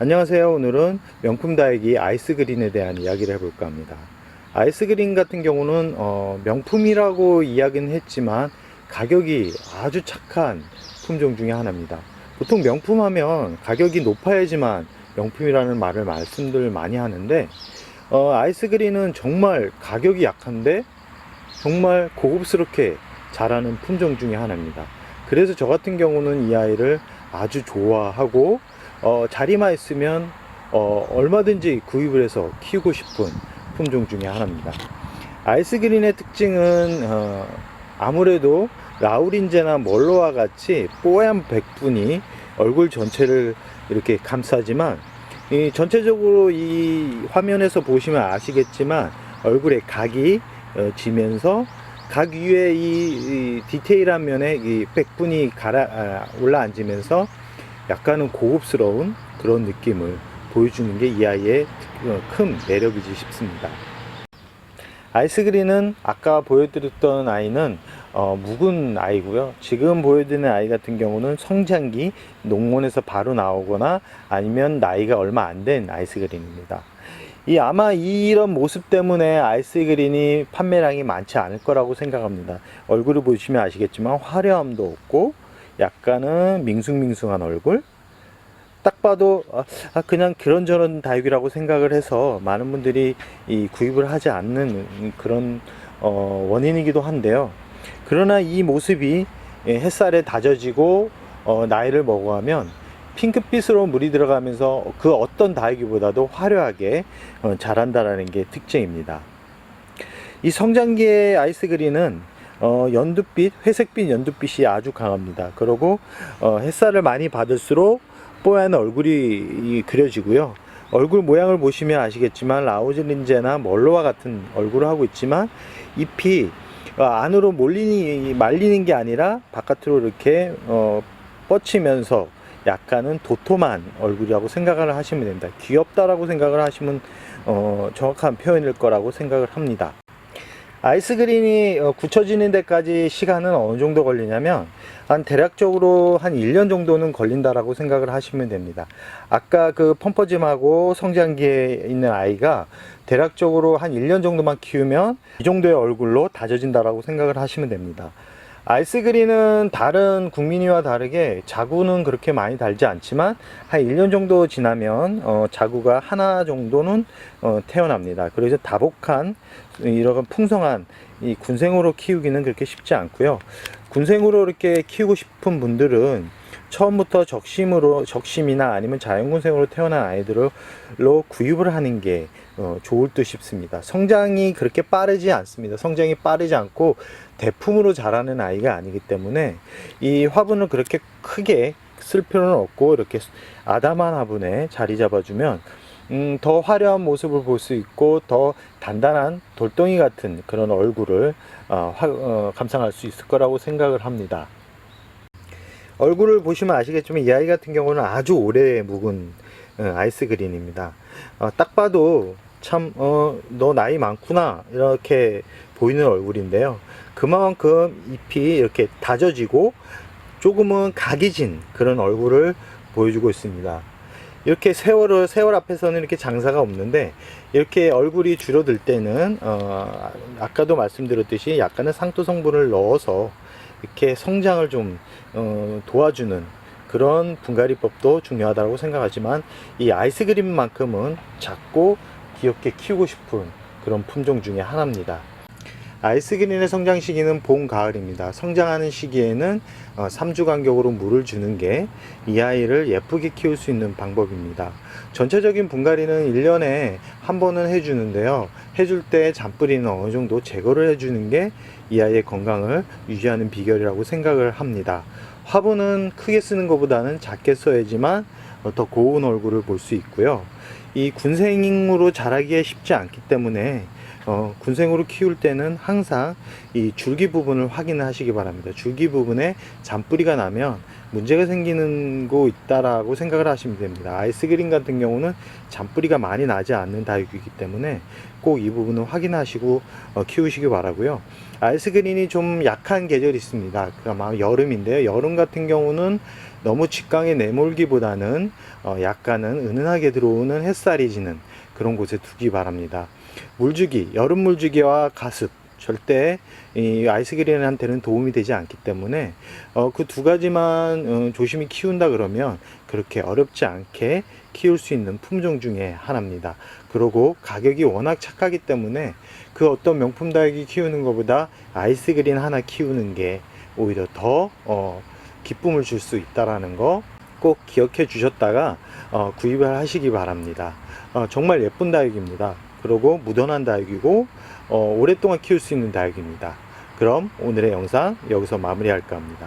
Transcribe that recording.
안녕하세요. 오늘은 명품 다육이 아이스그린에 대한 이야기를 해볼까 합니다. 아이스그린 같은 경우는 어, 명품이라고 이야기는 했지만 가격이 아주 착한 품종 중에 하나입니다. 보통 명품 하면 가격이 높아야지만 명품이라는 말을 말씀들 많이 하는데 어, 아이스그린은 정말 가격이 약한데 정말 고급스럽게 자라는 품종 중에 하나입니다. 그래서 저 같은 경우는 이 아이를 아주 좋아하고 어, 자리만 있으면 어, 얼마든지 구입을 해서 키우고 싶은 품종 중에 하나입니다. 아이스그린의 특징은 어, 아무래도 라우린제나 멀로와 같이 뽀얀 백분이 얼굴 전체를 이렇게 감싸지만 이 전체적으로 이 화면에서 보시면 아시겠지만 얼굴에 각이 어, 지면서 각 위에 이, 이 디테일한 면에 이 백분이 가라 아, 올라앉으면서 약간은 고급스러운 그런 느낌을 보여주는 게 이 아이의 어, 큰 매력이지 싶습니다. 아이스그린은 아까 보여드렸던 아이는 어, 묵은 아이고요. 지금 보여드리는 아이 같은 경우는 성장기 농원에서 바로 나오거나 아니면 나이가 얼마 안 된 아이스그린입니다. 이 아마 이런 모습 때문에 아이스그린이 판매량이 많지 않을 거라고 생각합니다. 얼굴을 보시면 아시겠지만 화려함도 없고 약간은 밍숭밍숭한 얼굴. 딱 봐도 아, 아, 그냥 그런저런 다육이라고 생각을 해서 많은 분들이 이 구입을 하지 않는 그런 어, 원인이기도 한데요. 그러나 이 모습이 예, 햇살에 다져지고 어, 나이를 먹어가면 핑크빛으로 물이 들어가면서 그 어떤 다육이보다도 화려하게 어, 자란다라는 게 특징입니다. 이 성장기의 아이스그린은 어, 연두빛, 회색빛 연두빛이 아주 강합니다. 그리고 어, 햇살을 많이 받을수록 뽀얀 얼굴이 이 그려지고요. 얼굴 모양을 보시면 아시겠지만 라우즈린제나 멀로와 같은 얼굴을 하고 있지만 잎이 어, 안으로 몰리니 말리는 게 아니라 바깥으로 이렇게 어, 뻗치면서 약간은 도톰한 얼굴이라고 생각을 하시면 됩니다. 귀엽다라고 생각을 하시면 어, 정확한 표현일 거라고 생각을 합니다. 아이스그린이 어, 굳혀지는 데까지 시간은 어느 정도 걸리냐면 한 대략적으로 한 1년 정도는 걸린다라고 생각을 하시면 됩니다. 아까 그 펌퍼짐하고 성장기에 있는 아이가 대략적으로 한 1년 정도만 키우면 이 정도의 얼굴로 다져진다라고 생각을 하시면 됩니다. 아이스그린은 다른 국민이와 다르게 자구는 그렇게 많이 달지 않지만 한 1년 정도 지나면 어, 자구가 하나 정도는 어, 태어납니다. 그래서 다복한 이런 풍성한 이 군생으로 키우기는 그렇게 쉽지 않고요. 군생으로 이렇게 키우고 싶은 분들은 처음부터 적심으로 적심이나 아니면 자연군생으로 태어난 아이들로 구입을 하는 게 어, 좋을 듯 싶습니다. 성장이 그렇게 빠르지 않습니다. 성장이 빠르지 않고 대품으로 자라는 아이가 아니기 때문에 이 화분을 그렇게 크게 쓸 필요는 없고 이렇게 아담한 화분에 자리 잡아주면 음, 더 화려한 모습을 볼 수 있고 더 단단한 돌덩이 같은 그런 얼굴을 어, 화- 어, 감상할 수 있을 거라고 생각을 합니다. 얼굴을 보시면 아시겠지만 이 아이 같은 경우는 아주 오래 묵은 어, 아이스 그린입니다. 어, 딱 봐도 참, 어, 너 나이 많구나. 이렇게 보이는 얼굴인데요. 그만큼 잎이 이렇게 다져지고 조금은 각이 진 그런 얼굴을 보여주고 있습니다. 이렇게 세월을, 세월 앞에서는 이렇게 장사가 없는데, 이렇게 얼굴이 줄어들 때는, 어, 아까도 말씀드렸듯이 약간의 상토 성분을 넣어서 이렇게 성장을 좀, 어, 도와주는 그런 분갈이법도 중요하다고 생각하지만, 이 아이스그린만큼은 작고 귀엽게 키우고 싶은 그런 품종 중에 하나입니다. 아이스그린의 성장 시기는 봄, 가을입니다. 성장하는 시기에는 3주 간격으로 물을 주는 게 이 아이를 예쁘게 키울 수 있는 방법입니다. 전체적인 분갈이는 1년에 한 번은 해주는데요. 해줄 때 잔뿌리는 어느 정도 제거를 해주는 게 이 아이의 건강을 유지하는 비결이라고 생각을 합니다. 화분은 크게 쓰는 것보다는 작게 써야지만 더 고운 얼굴을 볼 수 있고요. 이 군생으로 자라기에 쉽지 않기 때문에 어, 군생으로 키울 때는 항상 이 줄기 부분을 확인을 하시기 바랍니다. 줄기 부분에 잔뿌리가 나면 문제가 생기는 거 있다라고 생각을 하시면 됩니다. 아이스그린 같은 경우는 잔뿌리가 많이 나지 않는 다육이기 때문에 꼭 이 부분을 확인하시고 어, 키우시기 바라고요. 아이스그린이 좀 약한 계절이 있습니다. 그 아마 여름인데요. 여름 같은 경우는 너무 직강에 내몰기보다는 어, 약간은 은은하게 들어오는 햇살이 지는 그런 곳에 두기 바랍니다. 물주기, 여름 물주기와 가습 절대 이 아이스그린한테는 도움이 되지 않기 때문에 어, 그 두 가지만 어, 조심히 키운다 그러면 그렇게 어렵지 않게 키울 수 있는 품종 중에 하나입니다. 그리고 가격이 워낙 착하기 때문에 그 어떤 명품 다육이 키우는 것보다 아이스그린 하나 키우는 게 오히려 더 어, 기쁨을 줄 수 있다라는 거 꼭 기억해 주셨다가 어, 구입을 하시기 바랍니다. 어, 정말 예쁜 다육입니다. 그리고 무던한 다육이고 어, 오랫동안 키울 수 있는 다육입니다. 그럼 오늘의 영상 여기서 마무리할까 합니다.